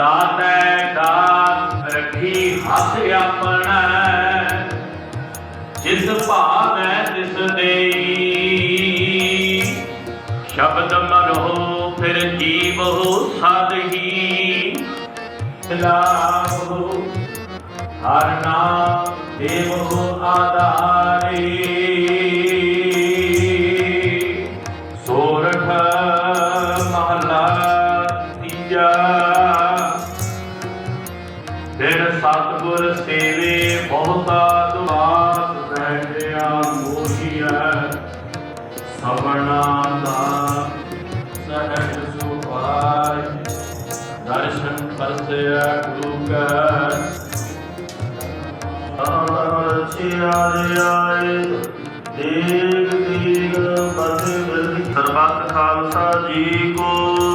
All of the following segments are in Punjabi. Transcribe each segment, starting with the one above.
ਦਾਤੈ ਦਾਤ ਰੱਖੀ ਹੱਥ ਆਪਣਾ। ਜਿਸ ਭਾਵੈ ਤਿਸ ਦੇਈ। ਸ਼ਬਦ ਮਰੋ ਫਿਰ ਜੀਵੋ ਸਾਧਹੀ ਲਾਭੋ ਹਰ ਨਾਮ ਦੇਵੋ ਆਧਾਰੇ। ਸਤਿਗੁਰ ਸੇਵੇ ਬਹੁਤਾ ਦੁਆਸ ਬੈਠਿਆ ਮੋਹੀਐ। ਸਵਣਾ ਦਾ ਸਹਿਜ ਸੁਭਾਈ ਦਰਸ਼ਨ ਪਰਸਿਆ ਗੁਰੂ ਕਾ। ਆਏ ਦੇਗ ਦੇਗ ਬਦ ਬਦ ਸਰਬੱਤ ਖਾਲਸਾ ਜੀ ਕੋ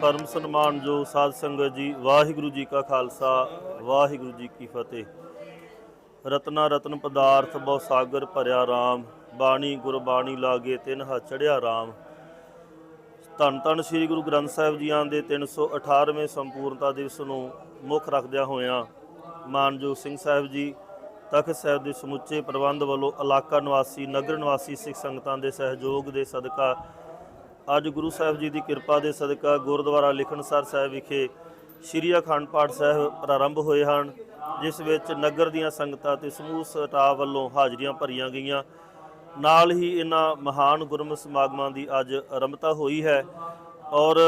ਪਰਮ ਸਨਮਾਨਯੋਗ ਸਾਧ ਸੰਗਤ ਜੀ, ਵਾਹਿਗੁਰੂ ਜੀ ਕਾ ਖਾਲਸਾ, ਵਾਹਿਗੁਰੂ ਜੀ ਕੀ ਫਤਿਹ। ਰਤਨਾ ਰਤਨ ਪਦਾਰਥ ਬਹੁ ਸਾਗਰ ਭਰਿਆ RAM ਬਾਣੀ ਗੁਰਬਾਣੀ ਲਾਗੇ ਤਿੰਨ ਹੱਥ ਚੜਿਆ ਰਾਮ। ਧੰਨ ਧੰਨ ਸ੍ਰੀ ਗੁਰੂ ਗ੍ਰੰਥ ਸਾਹਿਬ ਜੀਆਂ ਦੇ 318ਵੇਂ ਸੰਪੂਰਨਤਾ ਦਿਵਸ ਨੂੰ ਮੁੱਖ ਰੱਖਦਿਆਂ ਹੋਇਆਂ ਮਾਨਯੋਗ ਸਿੰਘ ਸਾਹਿਬ ਜੀ, ਤਖਤ ਸਾਹਿਬ ਦੇ ਸਮੁੱਚੇ ਪ੍ਰਬੰਧ ਵੱਲੋਂ ਇਲਾਕਾ ਨਿਵਾਸੀ, ਨਗਰ ਨਿਵਾਸੀ ਸਿੱਖ ਸੰਗਤਾਂ ਦੇ ਸਹਿਯੋਗ ਦੇ ਸਦਕਾ ਅੱਜ ਗੁਰੂ ਸਾਹਿਬ ਜੀ ਦੀ ਕਿਰਪਾ ਦੇ ਸਦਕਾ ਗੁਰਦੁਆਰਾ ਲਿਖਣਸਰ ਸਾਹਿਬ ਵਿਖੇ ਸ਼੍ਰੀ ਅਖੰਡ ਪਾਠ ਸਾਹਿਬ ਪ੍ਰਾਰੰਭ ਹੋਏ ਹਨ, ਜਿਸ ਵਿੱਚ ਨਗਰ ਦੀਆਂ ਸੰਗਤਾਂ ਤੇ ਸਮੂਹ ਸਟਾਫ ਵੱਲੋਂ ਹਾਜ਼ਰੀਆਂ ਭਰੀਆਂ ਗਈਆਂ। ਨਾਲ ਹੀ ਇਹਨਾਂ ਮਹਾਨ ਗੁਰਮਤਿ ਸਮਾਗਮਾਂ ਦੀ ਅੱਜ ਆਰੰਭਤਾ ਹੋਈ ਹੈ ਔਰ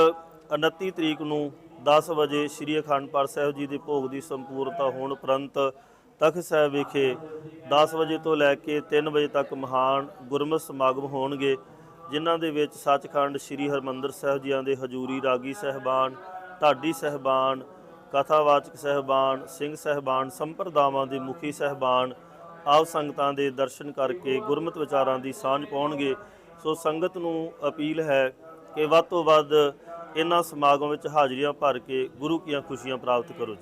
29 ਤਰੀਕ ਨੂੰ 10 ਵਜੇ ਸ਼੍ਰੀ ਅਖੰਡ ਪਾਠ ਸਾਹਿਬ ਜੀ ਦੇ ਭੋਗ ਦੀ ਸੰਪੂਰਨਤਾ ਹੋਣ ਉਪਰੰਤ ਤਖਤ ਸਾਹਿਬ ਵਿਖੇ 10 ਵਜੇ ਤੋਂ ਲੈ ਕੇ 3 ਵਜੇ ਤੱਕ ਮਹਾਨ ਗੁਰਮਤਿ ਸਮਾਗਮ ਹੋਣਗੇ, ਜਿਨ੍ਹਾਂ ਦੇ ਵਿੱਚ ਸੱਚਖੰਡ ਸ੍ਰੀ ਹਰਮੰਦਰ ਸਾਹਿਬ ਜੀਆਂ ਦੇ ਹਜੂਰੀ ਰਾਗੀ ਸਹਿਬਾਨ, ਢਾਡੀ ਸਹਿਬਾਨ, ਕਥਾਵਾਚਕ ਸਹਿਬਾਨ, ਸਿੰਘ ਸਹਿਬਾਨ, ਸੰਪਰਦਾਵਾਂ ਦੇ ਮੁਖੀ ਸਹਿਬਾਨ ਆਪ ਸੰਗਤਾਂ ਦੇ ਦਰਸ਼ਨ ਕਰਕੇ ਗੁਰਮਤਿ ਵਿਚਾਰਾਂ ਦੀ ਸਾਂਝ ਪਾਉਣਗੇ। ਸੋ ਸੰਗਤ ਨੂੰ ਅਪੀਲ ਹੈ ਕਿ ਵੱਧ ਤੋਂ ਵੱਧ ਇਹਨਾਂ ਸਮਾਗਮ ਵਿੱਚ ਹਾਜ਼ਰੀਆਂ ਭਰ ਕੇ ਗੁਰੂ ਕੀਆਂ ਖੁਸ਼ੀਆਂ ਪ੍ਰਾਪਤ ਕਰੋ।